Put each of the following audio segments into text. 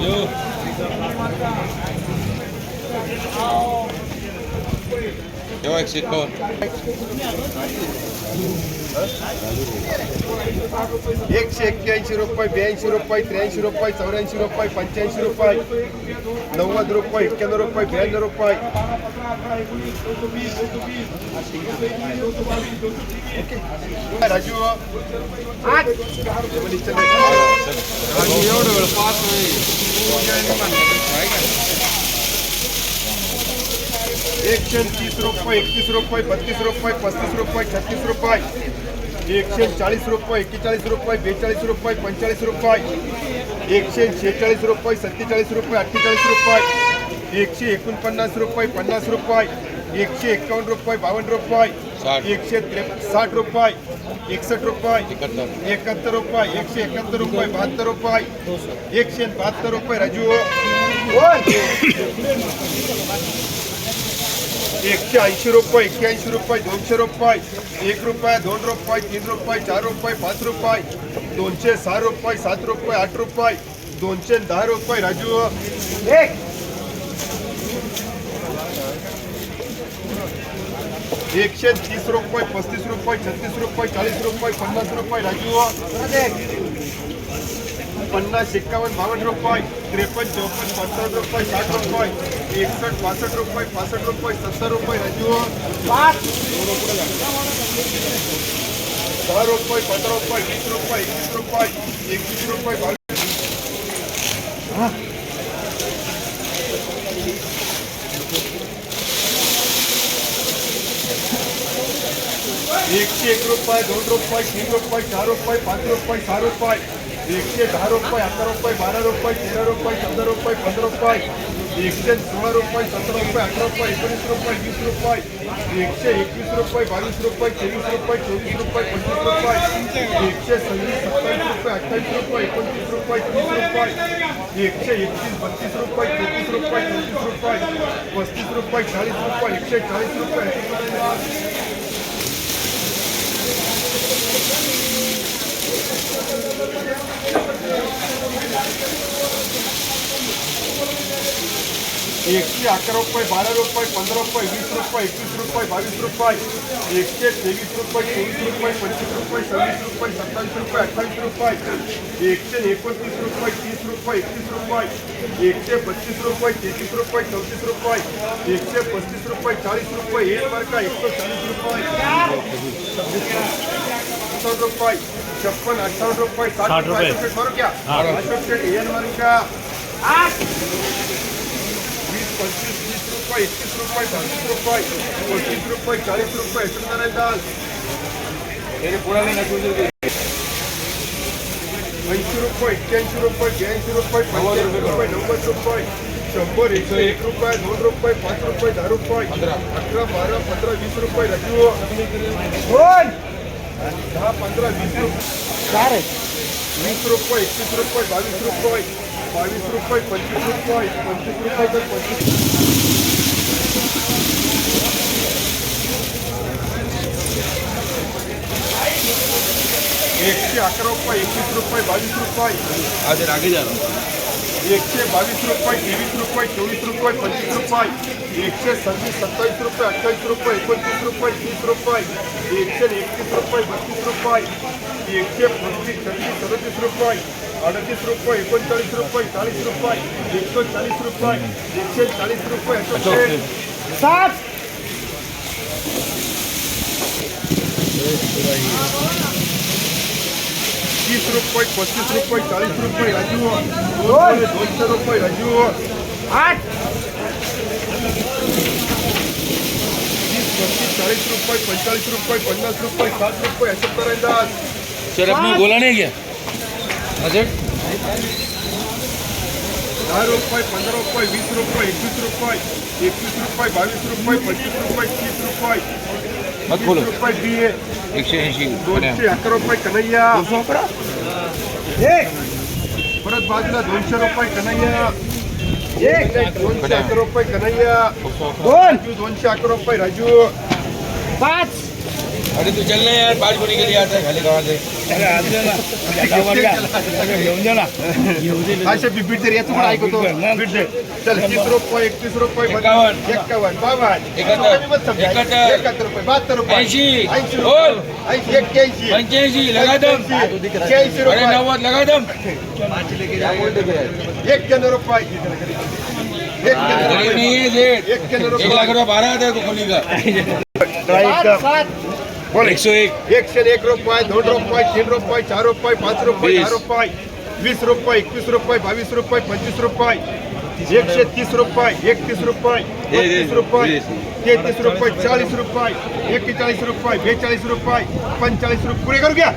Yo, exit code. એકસો એક્યાસી રૂપિયા બ્યાસી રૂપિયા ત્ર્યાસી રૂપિયા, ચોર્યાસી રૂપિયા, પંચ્યાસી રૂપિયા નવ્વદ રૂપિયા એક્યાનો રૂપિયા બ્યાનો રૂપિયા. રાજુ एकशे तीस रुपये एकतीस रुपये बत्तीस रुपये पस्तीस रुपये छत्तीस रुपये। एकशे चाळीस रुपये एक्केचाळीस रुपये बेचाळीस रुपये पंचेचाळीस रुपये। एकशे शेहेचाळीस रुपये सत्तेचाळीस रुपये अठ्ठेचाळीस रुपये। एकशे एकोणपन्नास रुपये पन्नास रुपये। एकशे एक्कावन्न रुपये बावन्न रुपये। साठ. एकशे त्रे साठ रुपये एकसष्ट रुपये। एकाहत्तर। एकाहत्तर रुपये एकशे एकाहत्तर रुपये बहात्तर रुपये। एकशे बहात्तर रुपये राजू। एकशे ऐंशी रुपये एक्क्याऐंशी रुपये दोनशे रुपये एक रुपये दोन रुपये तीन रुपये चार रुपये पाच रुपये दोनशे सहा रुपये सात रुपये आठ रुपये दोनशे दहा रुपये राजू एकशे तीस रुपये पस्तीस रुपये छत्तीस रुपये चाळीस रुपये पन्नास रुपये राजू પન્નાસ એકાવન બાવન રૂપાય, ત્રેપન, ચોપન પંચાવન રૂપિયા, સાઠ રૂપિયા, એકસઠ, પાસઠ રૂપિયા પાસઠ રૂપિયા, સત્તર રૂપિયા, હજુ બાર રૂપાય, પંદર રૂપિયા, વીસ રૂપાય, એકવીસ રૂપિયા એકવીસ રૂપિયા હા એકથી એક રૂપિયા, દોઢ રૂપિયા, ત્રણ રૂપિયા, ચાર રૂપિયા, પાંચ રૂપિયા ચાર રૂપિયા. एकशे दहा रुपये अकरा रुपये बारा रुपये तेरा रुपये चौदा रुपये पंधरा रुपये एकशे सोळा रुपये सतरा रुपये अठरा रुपये एकोणीस रुपये वीस रुपये एकशे एकवीस रुपये बावीस रुपये तेवीस रुपये चोवीस रुपये पंचवीस रुपये एकशे सव्वीस सत्तावीस रुपये अठ्ठावीस रुपये एकोणतीस रुपये तीस रुपये एकशे एकतीस बत्तीस रुपये तेहतीस रुपये चौतीस रुपये पस्तीस रुपये चाळीस रुपये एकशे चाळीस रुपये एकशे अकरा रुपये, बारा रुपये, पंधरा रुपये, वीस रुपये, एकवीस रुपये, बावीस रुपये. एकशे तेवीस रुपये, चोवीस रुपये, पंचवीस रुपये, सव्वीस रुपये, सत्तावीस रुपये, अठ्ठावीस रुपये. एकशे एकोणतीस रुपये, तीस रुपये, एकतीस रुपये. एकशे बत्तीस रुपये, तेहतीस रुपये, चौतीस रुपये. एकशे पस्तीस रुपये, चाळीस रुपये. एक मार्का एकशे चाळीस रुपये. रुपये. छप्पन अठ्ठावन्न रुपये साठ रुपये क्या? वीस पंचवीस तीस रुपये एकतीस रुपये रुपये पस्तीस रुपये चाळीस रुपये ऐंशी रुपये एक्क्याऐंशी रुपये ब्याऐंशी रुपये पंच्याऐंशी रुपये नव्वद रुपये शंभर एकशे एक रुपये दोन रुपये पाच रुपये दहा रुपये अकरा बारा पंधरा वीस रुपये राजू દસ પંદર વીસ રૂપિયા વીસ રૂપિયા એકવીસ રૂપિયા બાવીસ રૂપિયા બાવીસ રૂપિયા પચીસ રૂપિયા પચીસ રૂપિયા પચીસ એકથી અકર રૂપિયા એકવીસ રૂપિયા બાવીસ રૂપિયા આજે રાખી જાય जा रहा एकशे बावीस रुपये तेवीस रुपये चोवीस रुपये पंचवीस रुपये एकशे सव्वीस सत्तावीस रुपये अठ्ठावीस रुपये एकोणतीस रुपये तीस रुपये एकशे एकतीस रुपये बत्तीस रुपये एकशे पस्तीस छत्तीस सदतीस रुपये अडतीस रुपये एकोणचाळीस रुपये चाळीस रुपये एकशे चाळीस रुपये एकशे चाळीस रुपये अशोक सात ત્રીસ રૂપિયા પચીસ રૂપિયા ચાલીસ રૂપિયા રજૂઓ દોઢસો રૂપિયા રજૂઓ આઠ ત્રીસ પચીસ ચાલીસ રૂપિયા પંચાલીસ રૂપિયા પચાસ રૂપિયા સાત રૂપિયા સત્તર હજાર सर अपने बोला नहीं क्या बजट दह रुपये पंद्रह रुपये वीस रुपये एकवीस रुपये एकवीस रुपये बावीस रुपये पच्चीस रुपये तीस रुपये બોલો એકસો એસી કનૈયા ભરત બાજુના દોઢસો રૂપિયા કનૈયા દોનશો રૂપિયા કનૈયા દોનશો રૂપિયા રાજુ પાંચ अरे तू चल ना यार पाच कोणी गेली आता खाली गावात असे बी बीट दे याचं पण ऐकतो बीट दे चल तीस रुपये एकतीस रुपये एकावन्न. एक्कावन्न बावन्न एकाहत्तर. रुपये बहात्तर रुपये। ऐंशी. ऐंशी बोल. ऐंशी एक्क्याऐंशी पंच्याऐंशी लगा दम शहाऐंशी रुपये। नव्वद लगा दम एक्क्याण्णव रुपये। एक लाख रुपये। बारा हज़ार को खोली का बोल एक सौ एक एकशे एक रुपये दोन रुपये तीन रुपये चार रुपये पाच रुपये दहा रुपये वीस रुपये एकवीस रुपये बावीस रुपये पंचवीस रुपये एकशे तीस रुपये एकतीस रुपये बत्तीस रुपये तेहतीस रुपये चाळीस रुपये एक्केचाळीस रुपये बेचाळीस रुपये पंचेचाळीस रुपये पुढे करू घ्या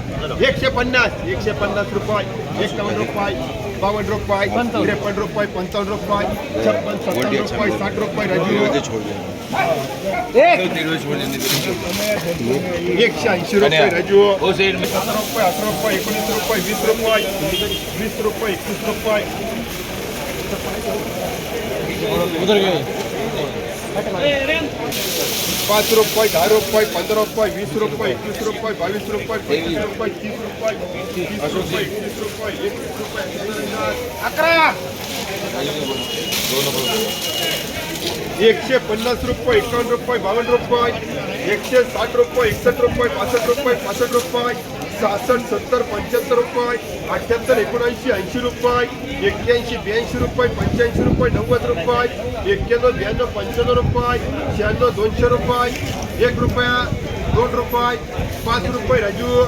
एकशे पन्नास एकशे पन्नास रुपये एकावन्न रुपये बावन्न रुपये त्रेपन्न रुपये पंचावन्न रुपये छप्पन सत्तावन्न रुपये साठ એકસો એંશી રૂપિયા રજૂ સત્તર રૂપિયા અઢાર રૂપિયા એકોણીસ રૂપિયા વીસ રૂપિયા વીસ રૂપિયા એકવીસ રૂપિયા. પાંચ રૂપિયા ચાર રૂપિયા પંદર રૂપિયા વીસ રૂપિયા એકવીસ રૂપિયા બાવીસ રૂપિયા પચીસ રૂપિયા ત્રીસ રૂપિયા રૂપિયા એકવીસ રૂપિયા એકવીસ રૂપિયા અકરા. एकशे पन्नास रुपये एकावन्न रुपये बावन्न रुपये एकशे साठ रुपये एकसष्ट रुपये पासष्ट रुपये पासष्ट रुपये सहासष्ट सत्तर पंच्याहत्तर रुपये अठ्ठ्याहत्तर एकोणऐंशी ऐंशी रुपये एक्क्याऐंशी ब्याऐंशी रुपये पंच्याऐंशी रुपये नव्वद रुपये एक्क्याण्णव ब्याण्णव पंच्याण्णव रुपये शहाण्णव दोनशे रुपये एक रुपया दोन रुपये पाच रुपये राजू.